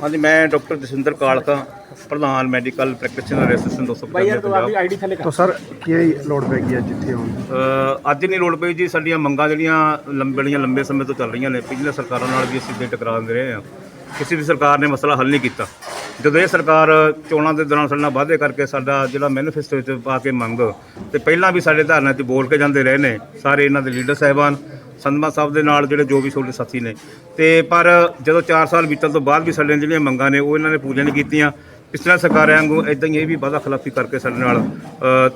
ਹਾਂਜੀ ਮੈਂ ਡਾਕਟਰ ਜਸਵਿੰਦਰ ਕਾਲਕਾ ਪ੍ਰਧਾਨ ਮੈਡੀਕਲ ਪ੍ਰੈਕਟੀਸ਼ਨਰ ਐਸੋਸੀਏਸ਼ਨ 295 ਪੰਜਾਬ। ਤਾਂ ਸਰ ਕੀ ਲੋੜ ਪੈ ਗਈ ਹੈ ਜਿੱਥੇ ਹੁਣ ਅ, ਅੱਜ ਨਹੀਂ ਲੋੜ ਪਈ ਜੀ ਸਾਡੀਆਂ ਮੰਗਾਂ ਜਿਹੜੀਆਂ ਲੰਬੜੀਆਂ ਲੰਬੇ ਸਮੇਂ ਤੋਂ ਚੱਲ ਰਹੀਆਂ ਨੇ ਪਿਛਲੇ ਸਰਕਾਰਾਂ ਨਾਲ ਵੀ ਅਸੀਂ ਦੇ ਟਕਰਾਉਂਦੇ ਰਹੇ ਹਾਂ। ਕਿਸੇ ਵੀ ਸਰਕਾਰ ਨੇ ਮਸਲਾ ਹੱਲ ਨਹੀਂ ਕੀਤਾ। ਜਦੋਂ ਇਹ ਸਰਕਾਰ ਚੋਣਾਂ ਦੇ ਦੌਰਾਨ ਸਾਡੇ ਨਾਲ ਵਾਅਦੇ ਕਰਕੇ ਸਾਡਾ ਜਿਹੜਾ ਮੈਨੀਫੈਸਟੋ ਵਿੱਚ ਪਾ ਕੇ ਮੰਗ ਤੇ ਪਹਿਲਾਂ ਵੀ ਸਾਡੇ ਧਾਰਨਾ 'ਚ ਬੋਲ ਕੇ ਜਾਂਦੇ ਰਹੇ ਨੇ ਸਾਰੇ ਇਹਨਾਂ ਦੇ ਲੀਡਰ ਸਾਹਿਬਾਨ ਸੰਧਮਾ ਸਾਹਿਬ ਦੇ ਨਾਲ ਜਿਹੜੇ ਜੋ ਵੀ ਤੁਹਾਡੇ ਸਾਥੀ ਨੇ। ਤੇ ਪਰ ਜਦੋਂ 4 ਸਾਲ ਬੀਤਣ ਤੋਂ ਬਾਅਦ ਵੀ ਸਾਡੇ ਜਿਹੜੀਆਂ ਮੰਗਾਂ ਨੇ ਉਹ ਇਹਨਾਂ ਨੇ ਪੂਰੀਆਂ ਨਹੀਂ ਕੀਤੀਆਂ। ਪਿਛਲੇ ਸਰਕਾਰਾਂ ਵਾਂਗੂ ਇਦਾਂ ਹੀ ਇਹ ਵੀ ਵਾਅਦਾ ਖਿਲਾਫੀ ਕਰਕੇ ਸਾਡੇ ਨਾਲ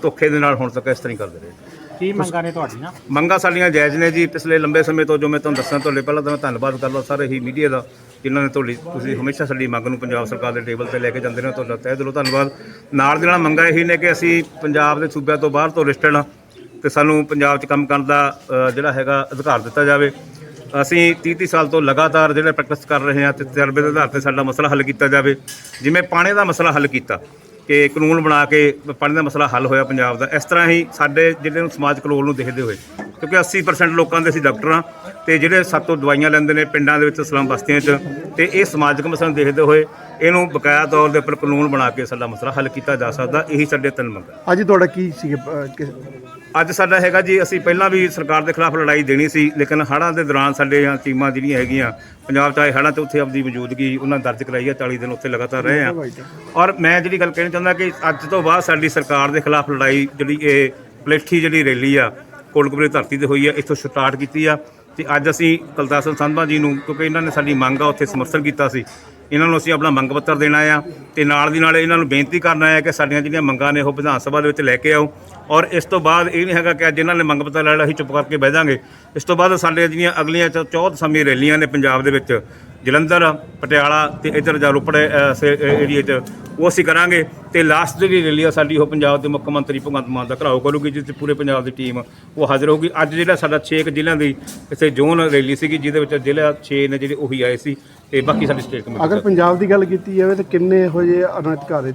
ਧੋਖੇ ਦੇ ਨਾਲ ਹੁਣ ਤੱਕ ਇਸ ਤਰ੍ਹਾਂ ਹੀ ਕਰਦੇ ਰਹੇ। ਕੀ ਮੰਗਾਂ ਨੇ ਤੁਹਾਡੀਆਂ? ਮੰਗਾਂ ਸਾਡੀਆਂ ਜਾਇਜ਼ ਨੇ ਜੀ। ਪਿਛਲੇ ਲੰਬੇ ਸਮੇਂ ਤੋਂ ਜੋ ਮੈਂ ਤੁਹਾਨੂੰ ਦੱਸਾਂ ਤੁਹਾਡੇ ਪਹਿਲਾਂ ਤਾਂ ਮੈਂ ਧੰਨਵਾਦ ਕਰਦਾ ਸਾਰੇ ਹੀ ਮੀਡੀਆ ਦਾ ਜਿਨ੍ਹਾਂ ਨੇ ਤੁਹਾਡੀ ਤੁਸੀਂ ਹਮੇਸ਼ਾ ਸਾਡੀ ਮੰਗ ਨੂੰ ਪੰਜਾਬ ਸਰਕਾਰ ਦੇ ਟੇਬਲ ਤੇ ਲੈ ਕੇ ਜਾਂਦੇ ਨੇ ਤੁਹਾਡਾ ਤਹਿ ਦਿਲੋਂ ਧੰਨਵਾਦ। ਨਾਲ ਦੀ ਨਾਲ ਮੰਗਾਂ ਇਹੀ ਨੇ ਕਿ ਅਸੀਂ ਪੰਜਾਬ ਦੇ ਸੂਬਿਆਂ ਤੋਂ ਬਾਹਰ ਤੋਂ ਲਿਸਟਡ ਹਾਂ। ਤੇ ਸਾਨੂੰ ਪੰਜਾਬ 'ਚ ਕੰਮ ਕਰਨ ਦਾ ਜਿਹੜਾ ਹੈਗਾ ਅਧਿਕਾਰ ਦਿੱਤਾ ਜਾਵੇ। ਅਸੀਂ 30 30 ਸਾਲ ਤੋਂ ਲਗਾਤਾਰ ਜਿਹੜਾ ਪ੍ਰੈਕਟਿਸ ਕਰ ਰਹੇ ਹਾਂ ਤੇ ਤਜਰਬੇ ਦੇ ਆਧਾਰ ਤੇ ਸਾਡਾ ਮਸਲਾ ਹੱਲ ਕੀਤਾ ਜਾਵੇ। ਜਿਵੇਂ ਪਾਣੀ ਦਾ ਮਸਲਾ ਹੱਲ ਕੀਤਾ, ਕਿ ਕਾਨੂੰਨ ਬਣਾ ਕੇ ਪਾਣੀ ਦਾ ਮਸਲਾ ਹੱਲ ਹੋਇਆ ਪੰਜਾਬ ਦਾ, ਇਸ ਤਰ੍ਹਾਂ ਹੀ ਸਾਡੇ ਜਿਹੜੇ ਨੂੰ ਸਮਾਜ ਕਲੋਲ ਨੂੰ ਦੇਖਦੇ ਹੋਏ, ਕਿਉਂਕਿ 80% ਲੋਕਾਂ ਦੇ ਅਸੀਂ ਡਾਕਟਰਾਂ ਤੇ ਜਿਹੜੇ ਸਾਤੋਂ ਦਵਾਈਆਂ ਲੈਂਦੇ ਨੇ ਪਿੰਡਾਂ ਦੇ ਵਿੱਚ ਸਲਮ ਬਸਤੀਆਂ 'ਚ, ਤੇ ਇਹ ਸਮਾਜਿਕ ਮਸਲਾ ਨੂੰ ਦੇਖਦੇ ਹੋਏ ਇਹਨੂੰ ਬਕਾਇਆ ਤੌਰ ਦੇ ਉੱਪਰ ਕਾਨੂੰਨ ਬਣਾ ਕੇ ਸਾਡਾ ਮਸਲਾ ਹੱਲ ਕੀਤਾ ਜਾ ਸਕਦਾ, ਇਹੀ ਸਾਡੇ ਤਿੰਨ ਮੰਗ ਅੱਜ ਤੁਹਾਡਾ ਕੀ ਸੀ ਅੱਜ ਸਾਡਾ ਹੈਗਾ ਜੀ, ਅਸੀਂ ਪਹਿਲਾਂ ਵੀ ਸਰਕਾਰ ਦੇ ਖਿਲਾਫ ਲੜਾਈ ਦੇਣੀ ਸੀ, ਲੇਕਿਨ ਹੜ੍ਹਾਂ ਦੇ ਦੌਰਾਨ ਸਾਡੀਆਂ ਟੀਮਾਂ ਜਿਹੜੀਆਂ ਹੈਗੀਆਂ, ਪੰਜਾਬ ਚ ਆਏ ਹੜ੍ਹਾਂ ਤੇ ਉੱਥੇ ਆਪਦੀ ਮੌਜੂਦਗੀ ਉਹਨਾਂ ਦਰਜ ਕਰਾਈ ਆ 40 ਦਿਨ ਉੱਥੇ ਲਗਾਤਾਰ ਰਹੇ ਆ। ਔਰ ਮੈਂ ਜਿਹੜੀ ਗੱਲ ਕਹਿਣਾ ਚਾਹੁੰਦਾ ਕਿ ਅੱਜ ਤੋਂ ਬਾਅਦ ਸਾਡੀ ਸਰਕਾਰ ਦੇ ਖਿਲਾਫ ਲੜਾਈ ਜਿਹੜੀ ਇਹ ਪਲੇਠੀ ਜਿਹੜੀ ਰੈਲੀ ਆ ਕੋਟਕਪੁਰੇ ਧਰਤੀ ਤੇ ਹੋਈ ਆ, ਇੱਥੋਂ ਸਟਾਰਟ ਕੀਤੀ ਆ। ਤੇ ਅੱਜ ਅਸੀਂ ਕਲਤਾਸਨ ਸੰਧਵਾ ਜੀ ਨੂੰ, ਕਿਉਂਕਿ ਇਹਨਾਂ ਨੇ ਸਾਡੀ ਮੰਗ ਆ, ਉੱਥੇ ਸਮਰਥਨ ਕੀਤਾ ਸੀ। ਇਹਨਾਂ ਨੂੰ ਅਸੀਂ ਆਪਣਾ ਮੰਗ ਪੱਤਰ ਦੇਣਾ ਆ, ਤੇ ਨਾਲ ਦੀ ਨਾਲ ਇਹਨਾਂ ਨੂੰ ਬੇਨਤੀ ਕਰਨਾ ਆ ਕਿ ਸਾਡੀਆਂ ਜਿਹੜੀਆਂ ਮੰਗਾਂ ਨੇ ਉਹ ਵਿਧਾਨ ਸਭਾ ਦੇ ਵਿੱਚ ਲੈ ਕੇ ਆਓ। ਔਰ ਇਸ ਤੋਂ ਬਾਅਦ ਇਹ ਨਹੀਂ ਹੈਗਾ ਕਿ ਅੱਜ ਇਹਨਾਂ ਨੇ ਮੰਗ ਪੱਤਰ ਲੈ ਲਿਆ, ਅਸੀਂ ਚੁੱਪ ਕਰਕੇ ਬਹਿ ਜਾਾਂਗੇ। ਇਸ ਤੋਂ ਬਾਅਦ ਸਾਡੇ ਜਿਹੜੀਆਂ ਅਗਲੀਆਂ 64 ਸਮੇਂ ਰੈਲੀਆਂ ਨੇ ਪੰਜਾਬ ਦੇ ਵਿੱਚ, ਜਲੰਧਰ, ਪਟਿਆਲਾ ਤੇ ਇੱਧਰ ਜਾਂ ਰੋਪੜ ਏਰੀਏ 'ਚ, ਉਹ ਅਸੀਂ ਕਰਾਂਗੇ ਤੇ ਲਾਸਟ ਜਿਹੜੀ ਰੈਲੀ ਆ ਸਾਡੀ, ਉਹ ਪੰਜਾਬ ਦੇ ਮੁੱਖ ਮੰਤਰੀ ਭਗਵੰਤ ਮਾਨ ਦਾ ਘਰਾਓ ਕਰੂਗੀ, ਜਿਸ 'ਚ ਪੂਰੇ ਪੰਜਾਬ ਦੀ ਟੀਮ ਉਹ ਹਾਜ਼ਰ ਹੋਊਗੀ। ਅੱਜ ਜਿਹੜਾ ਸਾਡਾ 6 ਜ਼ਿਲ੍ਹਿਆਂ ਦੀ ਇੱਥੇ ਜ਼ੋਨ ਰੈਲੀ ਸੀਗੀ, ਜਿਹਦੇ ਵਿੱਚ ਜ਼ਿਲ੍ਹਾ 6 ਨੇ ਜਿਹੜੇ ਉਹੀ ਆਏ ਸੀ। ਤੇ ਬਾਕੀ ਸਾਡੀ ਸਟੇਟ ਕਮੇਟੀ ਅਗਰ ਪੰਜਾਬ ਦੀ ਗੱਲ ਕੀਤੀ ਜਾਵੇ ਤਾਂ ਕਿੰਨੇ ਇਹੋ ਜਿਹੇ ਅਨਧਿਕਾਰਿਤ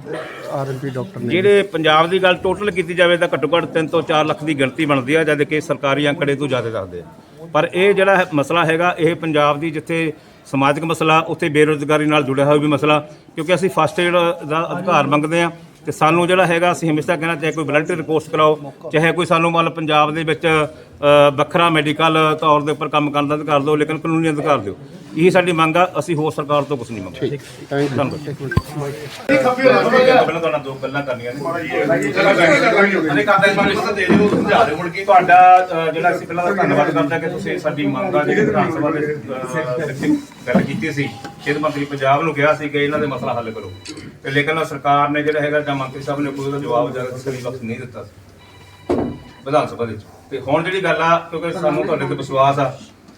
ਆਰਐਮਪੀ ਡਾਕਟਰ ਨੇ? ਜਿਹੜੇ ਪੰਜਾਬ ਦੀ ਗੱਲ ਟੋਟਲ ਕੀਤੀ ਜਾਵੇ ਤਾਂ ਘੱਟੋ ਘੱਟ 3 ਤੋਂ 4 ਲੱਖ ਦੀ ਗਿਣਤੀ ਬਣਦੀ ਆ ਜਦ ਕਿ ਸਰਕਾਰੀ ਅੰਕੜੇ ਤੋਂ ਜ਼ਿਆਦਾ ਦੱਸਦੇ ਆ। ਪਰ ਇਹ ਜਿਹੜਾ ਮਸਲਾ ਹੈਗਾ ਇਹ ਪੰਜਾਬ ਦੀ ਜਿੱਥੇ ਸਮਾਜਿਕ ਮਸਲਾ ਉੱਥੇ ਬੇਰੁਜ਼ਗਾਰੀ ਨਾਲ ਜੁੜਿਆ ਹੋਇਆ ਵੀ ਮਸਲਾ ਕਿਉਂਕਿ ਅਸੀਂ ਫਸਟ ਏਡ ਦਾ ਅਧਿਕਾਰ ਮੰਗਦੇ ਆ ਤੇ ਸਾਨੂੰ ਜਿਹੜਾ ਹੈਗਾ ਅਸੀਂ ਹਮੇਸ਼ਾ ਕਹਿਣਾ ਚਾਹੇ ਕੋਈ ਵਲੰਟੀਅਰ ਕੋਰਸ ਕਰਾਓ ਚਾਹੇ ਕੋਈ ਸਾਨੂੰ ਮੰਨ ਲਓ ਪੰਜਾਬ ਦੇ ਵਿੱਚ ਵੱਖਰਾ ਮੈਡੀਕਲ ਤੌਰ ਦੇ ਉੱਪਰ ਕੰਮ ਕਰਨ ਦਾ ਅਧਿਕਾਰ ਦਿਓ ਲੇਕਿਨ ਕਾਨੂੰਨੀ ਅਧਿਕਾਰ ਦਿਓ। ਇਹ ਸਾਡੀ ਮੰਗ ਆ ਅਸੀਂ ਹੋਰ ਸਰਕਾਰ ਤੋਂ ਕੁਝ ਨਹੀਂ ਮੰਗਦੇ। ਥੈਂਕ ਯੂ ਧੰਨਵਾਦ। ਪਹਿਲਾਂ ਤੁਹਾਡਾ ਦੋ ਗੱਲਾਂ ਕਰਨੀਆਂ ਨੇ। ਅਨੇ ਕਰਦਾ ਇਸ ਬਾਰੇ ਦੇ ਦਿਓ ਸਮਝਾ ਦਿਓ ਹੁਣ ਕੀ। ਤੁਹਾਡਾ ਅ, ਜਿਹੜਾ ਅਸੀਂ ਪਹਿਲਾਂ ਤਾਂ ਧੰਨਵਾਦ ਕਰਦੇ ਹਾਂ ਕਿ ਤੁਸੀਂ ਸਾਡੀ ਮੰਗਾਂ ਦੀ ਵਿਧਾਨ ਸਭਾ ਦੇ ਅ, ਵਿੱਚ ਗੱਲ ਕੀਤੀ ਸੀ। ਸਿਹਤ ਮੰਤਰੀ ਪੰਜਾਬ ਨੂੰ ਕਿਹਾ ਸੀ ਕਿ ਇਹਨਾਂ ਦੇ ਮਸਲਾ ਹੱਲ ਕਰੋ। ਤੇ ਲੇਕਿਨ ਸਰਕਾਰ ਨੇ ਜਿਹੜਾ ਹੈਗਾ ਜਾਂ ਮੰਤਰੀ ਸਾਹਿਬ ਨੇ ਕੋਈ ਉਹਦਾ ਜਵਾਬ ਜਾਂ ਕਿਸੇ ਵਕਤ ਨਹੀਂ ਦਿੱਤਾ ਸੀ। ਵਿਧਾਨ ਸਭਾ ਦੇ ਵਿੱਚ। ਤੇ ਹੁਣ ਜਿਹੜੀ ਗੱਲ ਆ ਕਿਉਂਕਿ ਸਾਨੂੰ ਤੁਹਾਡੇ ਤੇ ਵਿਸ਼ਵਾਸ ਆ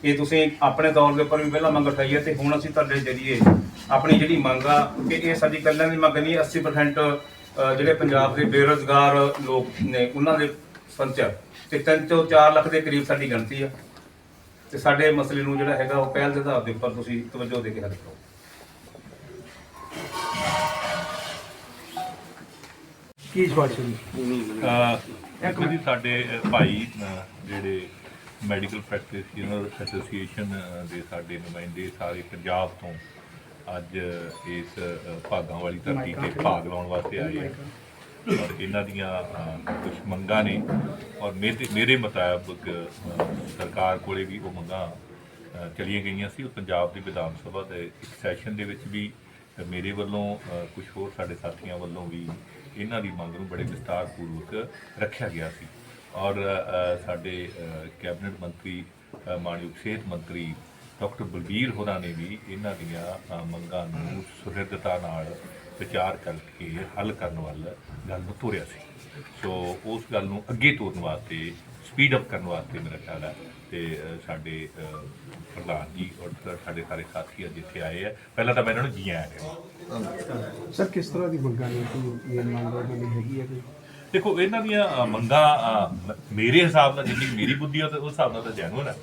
ਕਿ ਤੁਸੀਂ ਆਪਣੇ ਤੌਰ ਦੇ ਉੱਪਰ ਵੀ ਪਹਿਲਾਂ ਮੰਗ ਉਠਾਈ ਹੈ ਤੇ ਹੁਣ ਅਸੀਂ ਤੁਹਾਡੇ ਜਰੀਏ ਆਪਣੀ ਜਿਹੜੀ ਮੰਗ ਆ ਕਿ ਇਹ ਸਾਡੀ ਕੱਲਿਆਂ ਦੀ ਮੰਗ ਨਹੀਂ 80% ਅ, ਜਿਹੜੇ ਪੰਜਾਬ ਦੇ ਬੇਰੋਜ਼ਗਾਰ ਲੋਕ ਨੇ ਉਹਨਾਂ ਦੇ ਸੰਚਾਰ ਤੇ 3 ਤੋਂ 4 ਲੱਖ ਦੇ ਕਰੀਬ ਸਾਡੀ ਗਿਣਤੀ ਆ। ਤੇ ਸਾਡੇ ਮਸਲੇ ਨੂੰ ਜਿਹੜਾ ਹੈਗਾ ਉਹ ਪਹਿਲ ਦੇ ਆਧਾਰ ਦੇ ਉੱਪਰ ਤੁਸੀਂ ਤਵੱਜੋ ਦੇ ਕੇ ਹੱਲ ਕਰੋ। ਕੀ ਸਵਾਲ ਸੀ? ਇੱਕ ਜੀ ਸਾਡੇ ਭਾਈ ਜਿਹੜੇ ਮੈਡੀਕਲ ਪ੍ਰੈਕਟੀਸ਼ਨਰ ਐਸੋਸੀਏਸ਼ਨ ਦੇ ਸਾਡੇ ਨੁਮਾਇੰਦੇ ਸਾਰੇ ਪੰਜਾਬ ਤੋਂ ਅੱਜ ਇਸ ਭਾਗਾਂ ਵਾਲੀ ਧਰਤੀ ਤੇ ਭਾਗ ਲਾਉਣ ਵਾਸਤੇ ਆਏ ਹੈ ਔਰ ਇਹਨਾਂ ਦੀਆਂ ਕੁਝ ਮੰਗਾਂ ਨੇ ਔਰ ਮੇਰੇ ਮੇਰੇ ਮੁਤਾਬਕ ਸਰਕਾਰ ਕੋਲੇ ਵੀ ਉਹ ਮੰਗਾਂ ਚਲੀਆਂ ਗਈਆਂ ਸੀ। ਉਹ ਪੰਜਾਬ ਦੀ ਵਿਧਾਨ ਸਭਾ ਦੇ ਇੱਕ ਸੈਸ਼ਨ ਦੇ ਵਿੱਚ ਵੀ ਮੇਰੇ ਵੱਲੋਂ ਕੁਝ ਹੋਰ ਸਾਡੇ ਸਾਥੀਆਂ ਵੱਲੋਂ ਵੀ ਇਹਨਾਂ ਦੀ ਮੰਗ ਨੂੰ ਬੜੇ ਵਿਸਤਾਰ ਪੂਰਵਕ ਰੱਖਿਆ ਗਿਆ ਸੀ। ਔਰ ਸਾਡੇ ਕੈਬਨਿਟ ਮੰਤਰੀ ਅ, ਮਾਨਯੋਗ ਸਿਹਤ ਮੰਤਰੀ ਡਾਕਟਰ ਬਲਬੀਰ ਹੋਰਾਂ ਨੇ ਵੀ ਇਹਨਾਂ ਦੀਆਂ ਮੰਗਾਂ ਨੂੰ ਸੁਹਿਰਦਤਾ ਨਾਲ ਵਿਚਾਰ ਕਰਕੇ ਹੱਲ ਕਰਨ ਵੱਲ ਗੱਲ ਨੂੰ ਤੋਰਿਆ ਸੀ। ਸੋ ਉਸ ਗੱਲ ਨੂੰ ਅੱਗੇ ਤੋਰਨ ਵਾਸਤੇ ਸਪੀਡ ਅਪ ਕਰਨ ਵਾਸਤੇ ਮੇਰਾ ਖਿਆਲ ਹੈ ਤੇ ਸਾਡੇ ਪ੍ਰਧਾਨ ਜੀ ਔਰ ਸਾਡੇ ਸਾਰੇ ਸਾਥੀ ਅੱਜ ਇੱਥੇ ਆਏ ਆ। ਪਹਿਲਾਂ ਤਾਂ ਮੈਂ ਇਹਨਾਂ ਨੂੰ ਜੀ ਆਇਆਂ ਕਹਿੰਦਾ ਸਰ ਕਿਸ ਤਰ੍ਹਾਂ ਦੀ ਮੰਗਾਂ ਨੇ? ਕੋਈ ਇਹ ਮੰਗ ਉਹਨਾਂ ਦੀ ਹੈਗੀ ਹੈ ਕੋਈ? ਦੇਖੋ ਇਹਨਾਂ ਦੀਆਂ ਅ, ਮੰਗਾਂ ਅ, ਮੇਰੇ ਹਿਸਾਬ ਨਾਲ ਜਿੰਨੀ ਮੇਰੀ ਬੁੱਧੀ ਆ ਤੇ ਉਸ ਹਿਸਾਬ ਨਾਲ ਤਾਂ ਜੈਨੂਨ ਹੈ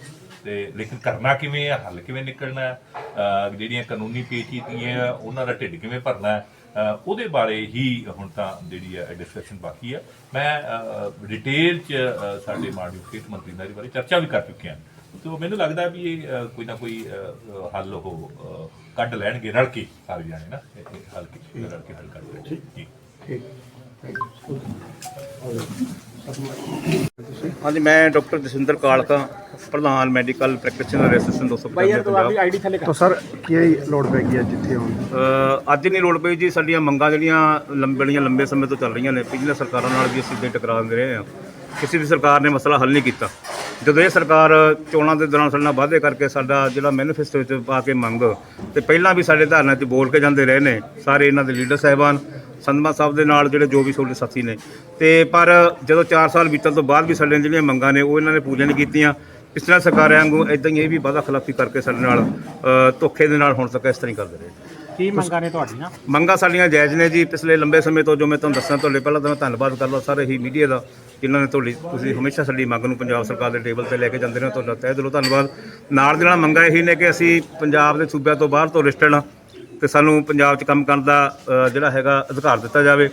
ਤੇ ਲੇਕਿਨ ਕਰਨਾ ਕਿਵੇਂ ਹੈ ਹੱਲ ਕਿਵੇਂ ਨਿਕਲਣਾ ਹੈ ਅ, ਜਿਹੜੀਆਂ ਕਾਨੂੰਨੀ ਪੇਚੀਦਗੀਆਂ ਆ, ਉਹਨਾਂ ਦਾ ਢਿੱਡ ਕਿਵੇਂ ਭਰਨਾ ਹੈ ਅ, ਉਹਦੇ ਬਾਰੇ ਹੀ ਹੁਣ ਤਾਂ ਜਿਹੜੀ ਹੈ ਡਿਸਕਸ਼ਨ ਬਾਕੀ ਹੈ ਮੈਂ ਡਿਟੇਲ ਚ ਅ, ਸਾਡੇ ਮਾਨਯੋਗ ਸਿਹਤ ਮੰਤਰੀ ਨਾਲ ਇਸ ਬਾਰੇ ਚਰਚਾ ਵੀ ਕਰ ਚੁੱਕਿਆ। ਸੋ ਮੈਨੂੰ ਲੱਗਦਾ ਵੀ ਇਹ ਅ, ਕੋਈ ਨਾ ਕੋਈ ਅ, ਅ, ਹੱਲ ਉਹ ਅ, ਕੱਢ ਲੈਣਗੇ ਰਲ ਕੇ ਸਾਰੇ ਜਾਣੇ ਨਾ ਇਹ- ਇਹ ਹਲਕੇ ਰਲ ਕੇ ਹੱਲ ਕਰ ਲੈਣਗੇ। ਜੀ। ਠੀਕ। ਹਾਂਜੀ ਮੈਂ ਡਾਕਟਰ ਜਸਿੰਦਰ ਕਾਲਕਾ ਪ੍ਰਧਾਨ ਮੈਡੀਕਲ ਪ੍ਰੈਕਟੀਸ਼ਨਰ ਐਸੋਸੀਏਸ਼ਨ 250 ਪੰਜਾਬ। ਤਾਂ ਸਰ ਕੀ ਲੋੜ ਪੈ ਗਈ ਹੈ ਜਿੱਥੇ ਹੁਣ ਅ, ਅੱਜ ਨਹੀਂ ਲੋੜ ਪਈ ਜੀ ਸਾਡੀਆਂ ਮੰਗਾਂ ਜਿਹੜੀਆਂ ਲੰਬੜੀਆਂ ਲੰਬੇ ਸਮੇਂ ਤੋਂ ਚੱਲ ਰਹੀਆਂ ਨੇ ਪਿਛਲੀਆਂ ਸਰਕਾਰਾਂ ਨਾਲ ਵੀ ਅਸੀਂ ਦੇ ਟਕਰਾਉਂਦੇ ਰਹੇ ਹਾਂ। ਕਿਸੇ ਵੀ ਸਰਕਾਰ ਨੇ ਮਸਲਾ ਹੱਲ ਨਹੀਂ ਕੀਤਾ। ਜਦੋਂ ਇਹ ਸਰਕਾਰ ਚੋਣਾਂ ਦੇ ਦੌਰਾਨ ਸਾਡੇ ਨਾਲ ਵਾਅਦੇ ਕਰਕੇ ਸਾਡਾ ਜਿਹੜਾ ਮੈਨੀਫੈਸਟੋ ਵਿੱਚ ਪਾ ਕੇ ਮੰਗ ਤੇ ਪਹਿਲਾਂ ਵੀ ਸਾਡੇ ਧਾਰਨਾ 'ਚ ਬੋਲ ਕੇ ਜਾਂਦੇ ਰਹੇ ਨੇ ਸਾਰੇ ਇਹਨਾਂ ਦੇ ਲੀਡਰ ਸਾਹਿਬਾਨ ਸੰਧਮਾ ਸਾਹਿਬ ਦੇ ਨਾਲ ਜਿਹੜੇ ਜੋ ਵੀ ਤੁਹਾਡੇ ਸਾਥੀ ਨੇ। ਤੇ ਪਰ ਜਦੋਂ 4 ਸਾਲ ਬੀਤਣ ਤੋਂ ਬਾਅਦ ਵੀ ਸਾਡੀਆਂ ਜਿਹੜੀਆਂ ਮੰਗਾਂ ਨੇ ਉਹ ਇਹਨਾਂ ਨੇ ਪੂਰੀਆਂ ਨਹੀਂ ਕੀਤੀਆਂ। ਪਿਛਲੀਆਂ ਸਰਕਾਰਾਂ ਵਾਂਗੂ ਇਦਾਂ ਹੀ ਇਹ ਵੀ ਵਾਅਦਾ ਖਿਲਾਫੀ ਕਰਕੇ ਸਾਡੇ ਨਾਲ ਧੋਖੇ ਦੇ ਨਾਲ ਹੁਣ ਤੱਕ ਇਸ ਤਰ੍ਹਾਂ ਹੀ ਕਰਦੇ ਰਹੇ। ਕੀ ਮੰਗਾਂ ਨੇ ਤੁਹਾਡੀਆਂ? ਮੰਗਾਂ ਸਾਡੀਆਂ ਜਾਇਜ਼ ਨੇ ਜੀ। ਪਿਛਲੇ ਲੰਬੇ ਸਮੇਂ ਤੋਂ ਜੋ ਮੈਂ ਤੁਹਾਨੂੰ ਦੱਸਾਂ ਤੁਹਾਡੇ ਪਹਿਲਾਂ ਤਾਂ ਮੈਂ ਧੰਨਵਾਦ ਕਰਦਾ ਸਾਰੇ ਹੀ ਮੀਡੀਆ ਦਾ ਜਿਨ੍ਹਾਂ ਨੇ ਤੁਹਾਡੀ ਤੁਸੀਂ ਹਮੇਸ਼ਾ ਸਾਡੀ ਮੰਗ ਨੂੰ ਪੰਜਾਬ ਸਰਕਾਰ ਦੇ ਟੇਬਲ ਤੇ ਲੈ ਕੇ ਜਾਂਦੇ ਨੇ ਤੁਹਾਡਾ ਤਹਿ ਦਿਲੋਂ ਧੰਨਵਾਦ। ਨਾਲ ਦੇ ਨਾਲ ਮੰਗਾਂ ਇਹੀ ਨੇ ਕਿ ਅਸੀਂ ਪੰਜਾਬ ਦੇ ਸੂਬਿਆਂ ਤੋਂ ਬਾਹਰ ਤੋਂ ਰਿਸ਼ਟਡ ਤੇ ਸਾਨੂੰ ਪੰਜਾਬ 'ਚ ਕੰਮ ਕਰਨ ਦਾ ਅ, ਜਿਹੜਾ ਹੈਗਾ ਅਧਿਕਾਰ ਦਿੱਤਾ ਜਾਵੇ।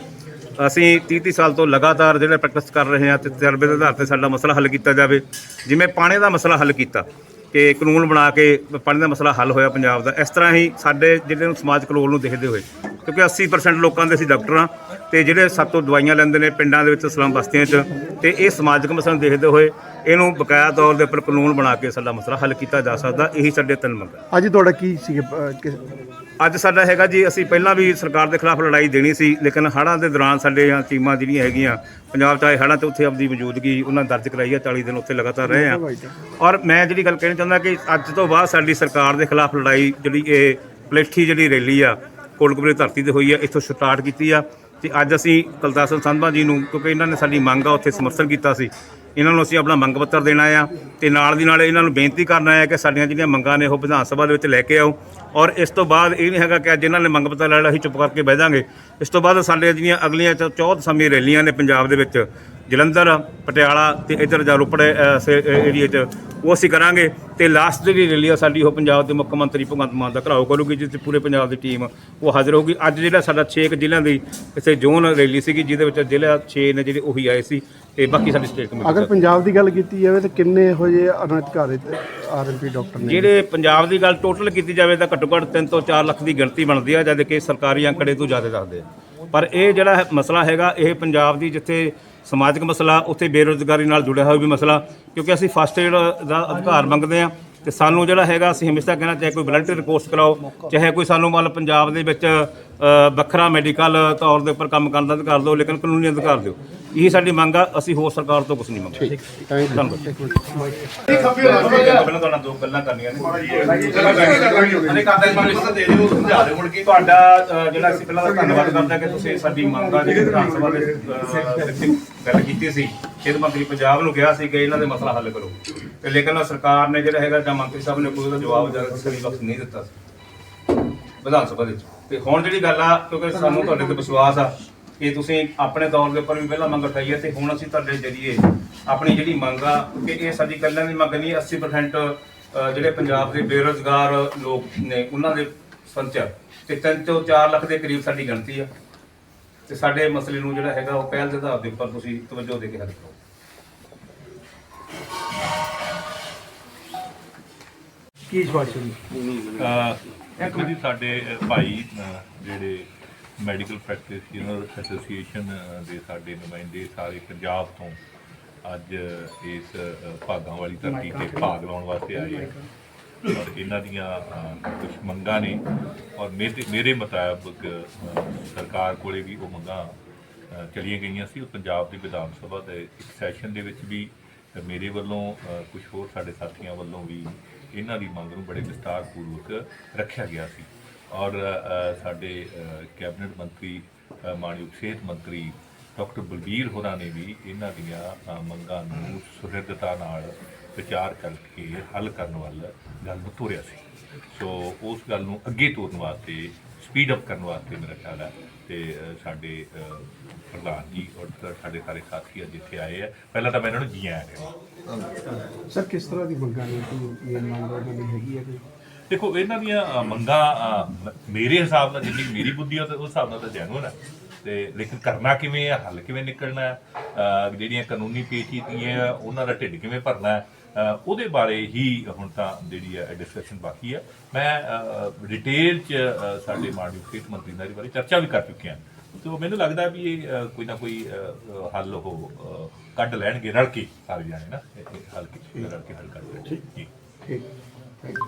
ਅਸੀਂ 30 30 ਸਾਲ ਤੋਂ ਲਗਾਤਾਰ ਜਿਹੜੇ ਪ੍ਰੈਕਟਿਸ ਕਰ ਰਹੇ ਹਾਂ ਤੇ ਤਜਰਬੇ ਦੇ ਆਧਾਰ ਤੇ ਸਾਡਾ ਮਸਲਾ ਹੱਲ ਕੀਤਾ ਜਾਵੇ। ਜਿਵੇਂ ਪਾਣੀ ਦਾ ਮਸਲਾ ਹੱਲ ਕੀਤਾ ਕਿ ਕਾਨੂੰਨ ਬਣਾ ਕੇ ਪਾਣੀ ਦਾ ਮਸਲਾ ਹੱਲ ਹੋਇਆ ਪੰਜਾਬ ਦਾ ਇਸ ਤਰ੍ਹਾਂ ਹੀ ਸਾਡੇ ਜਿਹੜੇ ਨੂੰ ਸਮਾਜਿਕ ਰੋਲ ਨੂੰ ਦੇਖਦੇ ਹੋਏ ਕਿਉਂਕਿ 80% ਲੋਕਾਂ ਦੇ ਅਸੀਂ ਡਾਕਟਰ ਹਾਂ ਤੇ ਜਿਹੜੇ ਸਾਤੋਂ ਦਵਾਈਆਂ ਲੈਂਦੇ ਨੇ ਪਿੰਡਾਂ ਦੇ ਵਿੱਚ ਸਲਮ ਬਸਤੀਆਂ 'ਚ ਤੇ ਇਹ ਸਮਾਜਿਕ ਮਸਲੇ ਨੂੰ ਦੇਖਦੇ ਹੋਏ ਇਹਨੂੰ ਬਕਾਇਆ ਤੌਰ ਦੇ ਉੱਪਰ ਕਾਨੂੰਨ ਬਣਾ ਕੇ ਸਾਡਾ ਮਸਲਾ ਹੱਲ ਕੀਤਾ ਜਾ ਸਕਦਾ ਇਹੀ ਸਾਡੇ ਤਿੰਨ ਮੰਗਾਂ ਅੱਜ ਤੁਹਾਡਾ ਕੀ ਸੀ ਅੱਜ ਸਾਡਾ ਹੈਗਾ ਜੀ, ਅਸੀਂ ਪਹਿਲਾਂ ਵੀ ਸਰਕਾਰ ਦੇ ਖਿਲਾਫ ਲੜਾਈ ਦੇਣੀ ਸੀ, ਲੇਕਿਨ ਹੜ੍ਹਾਂ ਦੇ ਦੌਰਾਨ ਸਾਡੇ ਆ ਟੀਮਾਂ ਜਿਹੜੀਆਂ ਹੈਗੀਆਂ, ਪੰਜਾਬ 'ਚ ਆਏ ਹੜ੍ਹਾਂ ਤੇ ਉੱਥੇ ਆਪਦੀ ਮੌਜੂਦਗੀ ਉਹਨਾਂ ਦਰਜ ਕਰਾਈ ਆ 40 ਦਿਨ ਉੱਥੇ ਲਗਾਤਾਰ ਰਹੇ ਆ ਔਰ ਮੈਂ ਜਿਹੜੀ ਗੱਲ ਕਹਿਣਾ ਚਾਹੁੰਦਾ ਕਿ ਅੱਜ ਤੋਂ ਬਾਅਦ ਸਾਡੀ ਸਰਕਾਰ ਦੇ ਖਿਲਾਫ ਲੜਾਈ ਜਿਹੜੀ ਇਹ ਪਲੇਠੀ ਜਿਹੜੀ ਰੈਲੀ ਆ ਕੋਟਕਪੁਰੇ ਧਰਤੀ ਤੇ ਹੋਈ ਆ, ਇੱਥੋਂ ਸਟਾਰਟ ਕੀਤੀ ਆ। ਤੇ ਅੱਜ ਅਸੀਂ ਕੁਲਤਾਰ ਸਿੰਘ ਸੰਧਵਾ ਜੀ ਨੂੰ, ਕਿਉਂਕਿ ਇਹਨਾਂ ਨੇ ਸਾਡੀ ਮੰਗ ਆ, ਉੱਥੇ ਸਮਰਥਨ ਕੀਤਾ ਸੀ। ਇਹਨਾਂ ਨੂੰ ਅਸੀਂ ਆਪਣਾ ਮੰਗ ਪੱਤਰ ਦੇਣਾ ਆ ਤੇ ਨਾਲ ਦੀ ਨਾਲ ਇਹਨਾਂ ਨੂੰ ਬੇਨਤੀ ਕਰਨਾ ਆ ਕਿ ਸਾਡੀਆਂ ਜਿਹੜੀਆਂ ਮੰਗਾਂ ਨੇ ਉਹ ਵਿਧਾਨ ਸਭਾ ਦੇ ਵਿੱਚ ਲੈ ਕੇ ਆਓ। ਔਰ ਇਸ ਤੋਂ ਬਾਅਦ ਇਹ ਨਹੀਂ ਹੈਗਾ ਕਿ ਅੱਜ ਇਹਨਾਂ ਨੇ ਮੰਗ ਪੱਤਰ ਲੈ ਲਿਆ, ਅਸੀਂ ਚੁੱਪ ਕਰਕੇ ਬਹਿ ਜਾਾਂਗੇ। ਇਸ ਤੋਂ ਬਾਅਦ ਸਾਡੇ ਜਿਹੜੀਆਂ ਅਗਲੀਆਂ ਚ- ਚੌਥ ਸਮੇਂ ਰੈਲੀਆਂ ਨੇ ਪੰਜਾਬ ਦੇ ਵਿੱਚ ਜਲੰਧਰ ਪਟਿਆਲਾ ਤੇ ਇੱਧਰ ਜਾ ਰੋਪੜ ਏਰੀਆ 'ਚ ਉਹ ਅਸੀਂ ਕਰਾਂਗੇ ਤੇ ਲਾਸਟ ਜਿਹੜੀ ਰੈਲੀ ਆ ਸਾਡੀ ਉਹ ਪੰਜਾਬ ਦੇ ਮੁੱਖ ਮੰਤਰੀ ਭਗਵੰਤ ਮਾਨ ਦਾ ਘਰਾਓ ਕਰੂਗੀ ਜਿਸ 'ਚ ਪੂਰੇ ਪੰਜਾਬ ਦੀ ਟੀਮ ਉਹ ਹਾਜ਼ਰ ਹੋਊਗੀ। ਅੱਜ ਜਿਹੜਾ ਸਾਡਾ 6 ਜ਼ਿਲ੍ਹਿਆਂ ਦੀ ਕਿਸੇ ਜ਼ੋਨ ਰੈਲੀ ਸੀਗੀ ਜਿਹਦੇ ਵਿੱਚ ਜ਼ਿਲ੍ਹਾ 6 ਨੇ ਜਿਹੜੇ ਉਹੀ ਆਏ ਸੀ ਤੇ ਬਾਕੀ ਸਾਡੀ ਸਟੇਟ ਕਮੇਟੀ ਅਗਰ ਪੰਜਾਬ ਦੀ ਗੱਲ ਕੀਤੀ ਜਾਵੇ ਤਾਂ ਕਿੰਨੇ ਇਹੋ ਜਿਹੇ ਅਨਧਿਕਾਰਿਤ ਆਰਐਮਪੀ ਡਾਕਟਰ ਨੇ? ਜਿਹੜੇ ਪੰਜਾਬ ਦੀ ਗੱਲ ਟੋਟਲ ਕੀਤੀ ਜਾਵੇ ਤਾਂ ਘੱਟੋ ਘੱਟ 3 ਤੋਂ 4 ਲੱਖ ਦੀ ਗਿਣਤੀ ਬਣਦੀ ਆ ਜਦ ਕਿ ਸਰਕਾਰੀ ਅੰਕੜੇ ਤੋਂ ਜ਼ਿਆਦਾ ਦੱਸਦੇ ਆ। ਪਰ ਇਹ ਜਿਹੜਾ ਮਸਲਾ ਹੈਗਾ ਇਹ ਪੰਜਾਬ ਦੀ ਜਿੱਥੇ ਸਮਾਜਿਕ ਮਸਲਾ, ਉੱਥੇ ਬੇਰੋਜ਼ਗਾਰੀ ਨਾਲ ਜੁੜਿਆ ਹੋਇਆ ਵੀ ਮਸਲਾ, ਕਿਉਂਕਿ ਅਸੀਂ ਫਸਟ ਏਡ ਦਾ ਅਧਿਕਾਰ ਮੰਗਦੇ ਆ ਤੇ ਸਾਨੂੰ ਜਿਹੜਾ ਹੈਗਾ, ਅਸੀਂ ਹਮੇਸ਼ਾ ਕਹਿਣਾ ਚਾਹੇ ਕੋਈ ਵਲੰਟੀਅਰ ਕੋਰਸ ਕਰਾਓ, ਚਾਹੇ ਕੋਈ ਸਾਨੂੰ ਮਤਲਬ ਪੰਜਾਬ ਦੇ ਵਿੱਚ ਵੱਖਰਾ ਮੈਡੀਕਲ ਤੌਰ ਦੇ ਉੱਪਰ ਕੰਮ ਕਰਨ ਦਾ ਅਧਿਕਾਰ ਦਿਓ, ਲੇਕਿਨ ਕਾਨੂੰਨੀ ਅਧਿਕਾਰ ਦਿਓ। ਇਹੀ ਸਾਡੀ ਮੰਗ ਆ ਅਸੀਂ ਹੋਰ ਸਰਕਾਰ ਤੋਂ ਕੁਝ ਨਹੀਂ ਮੰਗਦੇ ਥੈਂਕ ਧੰਨਵਾਦ ਪਹਿਲਾਂ ਤੁਹਾਡਾ ਦੋ ਗੱਲਾਂ ਕਰਨੀਆਂ ਨੇ ਤੁਹਾਡਾ ਅ, ਜਿਹੜਾ ਅਸੀਂ ਪਹਿਲਾਂ ਤਾਂ ਧੰਨਵਾਦ ਕਰਦੇ ਕਿ ਤੁਸੀਂ ਸਾਡੀ ਮੰਗਾਂ ਜਿਹੜੀ ਵਿਧਾਨ ਸਭਾ ਦੇ ਅ, ਵਿੱਚ ਗੱਲ ਕੀਤੀ ਸੀ ਖੇਤ ਮੰਤਰੀ ਪੰਜਾਬ ਨੂੰ ਕਿਹਾ ਸੀ ਕਿ ਇਹਨਾਂ ਦੇ ਮਸਲਾ ਹੱਲ ਕਰੋ ਤੇ ਲੇਕਿਨ ਸਰਕਾਰ ਨੇ ਜਿਹੜਾ ਹੈਗਾ ਜਾਂ ਮੰਤਰੀ ਸਾਹਿਬ ਨੇ ਕੋਈ ਉਹਦਾ ਜਵਾਬ ਜਾਂ ਸਹੀ ਵਕਤ ਨਹੀਂ ਦਿੱਤਾ ਸੀ ਵਿਧਾਨ ਸਭਾ ਦੇ ਵਿੱਚ ਤੇ ਹੁਣ ਜਿਹੜੀ ਗੱਲ ਆ ਕਿਉਂਕਿ ਸਾਨੂੰ ਤੁਹਾਡੇ ਤੇ ਵਿਸ਼ਵਾਸ ਆ ਕਿ ਤੁਸੀਂ ਆਪਣੇ ਤੌਰ ਦੇ ਉੱਪਰ ਵੀ ਪਹਿਲਾਂ ਮੰਗ ਉਠਾਈ ਹੈ ਤੇ ਹੁਣ ਅਸੀਂ ਤੁਹਾਡੇ ਜਰੀਏ ਆਪਣੀ ਜਿਹੜੀ ਮੰਗ ਆ ਕਿ ਇਹ ਸਾਡੀ ਕੱਲਿਆਂ ਦੀ ਮੰਗ ਨਹੀਂ 80% ਅ, ਜਿਹੜੇ ਪੰਜਾਬ ਦੇ ਬੇਰੋਜ਼ਗਾਰ ਲੋਕ ਨੇ ਉਹਨਾਂ ਦੇ ਸੰਚਾਰ ਤੇ 3 ਤੋਂ 4 ਲੱਖ ਦੇ ਕਰੀਬ ਸਾਡੀ ਗਿਣਤੀ ਆ। ਤੇ ਸਾਡੇ ਮਸਲੇ ਨੂੰ ਜਿਹੜਾ ਹੈਗਾ ਉਹ ਪਹਿਲ ਦੇ ਆਧਾਰ ਦੇ ਉੱਪਰ ਤੁਸੀਂ ਤਵੱਜੋ ਦੇ ਕੇ ਹੱਲ ਕਰੋ ਕੀ ਸਵਾਲ ਅਹ ਇੱਕ ਜੀ ਸਾਡੇ ਭਾਈ ਜਿਹੜੇ ਮੈਡੀਕਲ ਪ੍ਰੈਕਟੀਸ਼ਨਰ ਐਸੋਸੀਏਸ਼ਨ ਦੇ ਸਾਡੇ ਨੁਮਾਇੰਦੇ ਸਾਰੇ ਪੰਜਾਬ ਤੋਂ ਅੱਜ ਇਸ ਭਾਗਾਂ ਵਾਲੀ ਧਰਤੀ ਤੇ ਭਾਗ ਲਾਉਣ ਵਾਸਤੇ ਆਏ ਹੈ ਔਰ ਇਹਨਾਂ ਦੀਆਂ ਕੁਝ ਮੰਗਾਂ ਨੇ। ਔਰ ਮੇਰੇ ਮੁਤਾਬਕ ਸਰਕਾਰ ਕੋਲੇ ਵੀ ਉਹ ਮੰਗਾਂ ਚਲੀਆਂ ਗਈਆਂ ਸੀ। ਪੰਜਾਬ ਦੀ ਵਿਧਾਨ ਸਭਾ ਦੇ ਇੱਕ ਸੈਸ਼ਨ ਦੇ ਵਿੱਚ ਵੀ ਮੇਰੇ ਵੱਲੋਂ ਕੁਝ ਹੋਰ ਸਾਡੇ ਸਾਥੀਆਂ ਵੱਲੋਂ ਵੀ ਇਹਨਾਂ ਦੀ ਮੰਗ ਨੂੰ ਬੜੇ ਵਿਸਤਾਰ ਪੂਰਵਕ ਰੱਖਿਆ ਗਿਆ ਸੀ। ਔਰ ਸਾਡੇ ਕੈਬਨਿਟ ਮੰਤਰੀ ਮਾਨਯੋਗ ਸਿਹਤ ਮੰਤਰੀ ਡਾਕਟਰ ਬਲਬੀਰ ਹੋਰਾਂ ਨੇ ਵੀ ਇਹਨਾਂ ਦੀਆਂ ਮੰਗਾਂ ਨੂੰ ਸੁਹਿਰਦਤਾ ਨਾਲ ਵਿਚਾਰ ਕਰਕੇ ਹੱਲ ਕਰਨ ਵੱਲ ਗੱਲ ਨੂੰ ਤੋਰਿਆ ਸੀ। ਸੋ ਉਸ ਗੱਲ ਨੂੰ ਅੱਗੇ ਤੋਰਨ ਵਾਸਤੇ ਸਪੀਡ ਅਪ ਕਰਨ ਵਾਸਤੇ ਮੇਰਾ ਖਿਆਲ ਹੈ ਤੇ ਸਾਡੇ ਪ੍ਰਧਾਨ ਜੀ ਔਰ ਸਾਡੇ ਸਾਰੇ ਸਾਥੀ ਅੱਜ ਇੱਥੇ ਆਏ ਆ। ਪਹਿਲਾਂ ਤਾਂ ਮੈਂ ਇਹਨਾਂ ਨੂੰ ਜੀ ਆਇਆਂ ਸਰ ਕਿਸ ਤਰ੍ਹਾਂ ਦੀ ਮੰਗਾਂ ਨੇ? ਕੋਈ ਇਹ ਮੰਗ ਦੀ ਹੈਗੀ ਹੈ ਕੋਈ? ਦੇਖੋ ਇਹਨਾਂ ਦੀਆਂ ਅ, ਮੰਗਾਂ ਅ, ਮ- ਮੇਰੇ ਹਿਸਾਬ ਨਾਲ ਜਿੰਨੀ ਮੇਰੀ ਬੁੱਧੀ ਆ ਤੇ ਉਸ ਹਿਸਾਬ ਨਾਲ ਤਾਂ ਜੈਨੂਨ ਹੈ ਤੇ ਲੇਕਿਨ ਕਰਨਾ ਕਿਵੇਂ ਹੈ ਹੱਲ ਕਿਵੇਂ ਨਿਕਲਣਾ ਹੈ ਅ, ਜਿਹੜੀਆਂ ਕਾਨੂੰਨੀ ਪੇਚੀਦਗੀਆਂ ਆ, ਉਹਨਾਂ ਦਾ ਢਿੱਡ ਕਿਵੇਂ ਭਰਨਾ ਹੈ ਅ, ਉਹਦੇ ਬਾਰੇ ਹੀ ਹੁਣ ਤਾਂ ਜਿਹੜੀ ਹੈ ਡਿਸਕਸ਼ਨ ਬਾਕੀ ਹੈ ਮੈਂ ਡਿਟੇਲ ਚ ਅ, ਸਾਡੇ ਮਾਨਯੋਗ ਸਿਹਤ ਮੰਤਰੀ ਨਾਲ ਇਸ ਬਾਰੇ ਚਰਚਾ ਵੀ ਕਰ ਚੁੱਕੇ ਹਾਂ। ਸੋ ਮੈਨੂੰ ਲੱਗਦਾ ਵੀ ਇਹ ਅ, ਕੋਈ ਨਾ ਕੋਈ ਅ, ਅ, ਹੱਲ ਉਹ ਅ, ਕੱਢ ਲੈਣਗੇ ਰਲ ਕੇ ਸਾਰੇ ਜਾਣੇ ਨਾ ਇਹ- ਇਹ ਹੱਲ ਕੇ ਰਲ ਕੇ ਹੱਲ ਕੱਢ ਲੈਣਗੇ। ਜੀ। ਠੀਕ। Thank you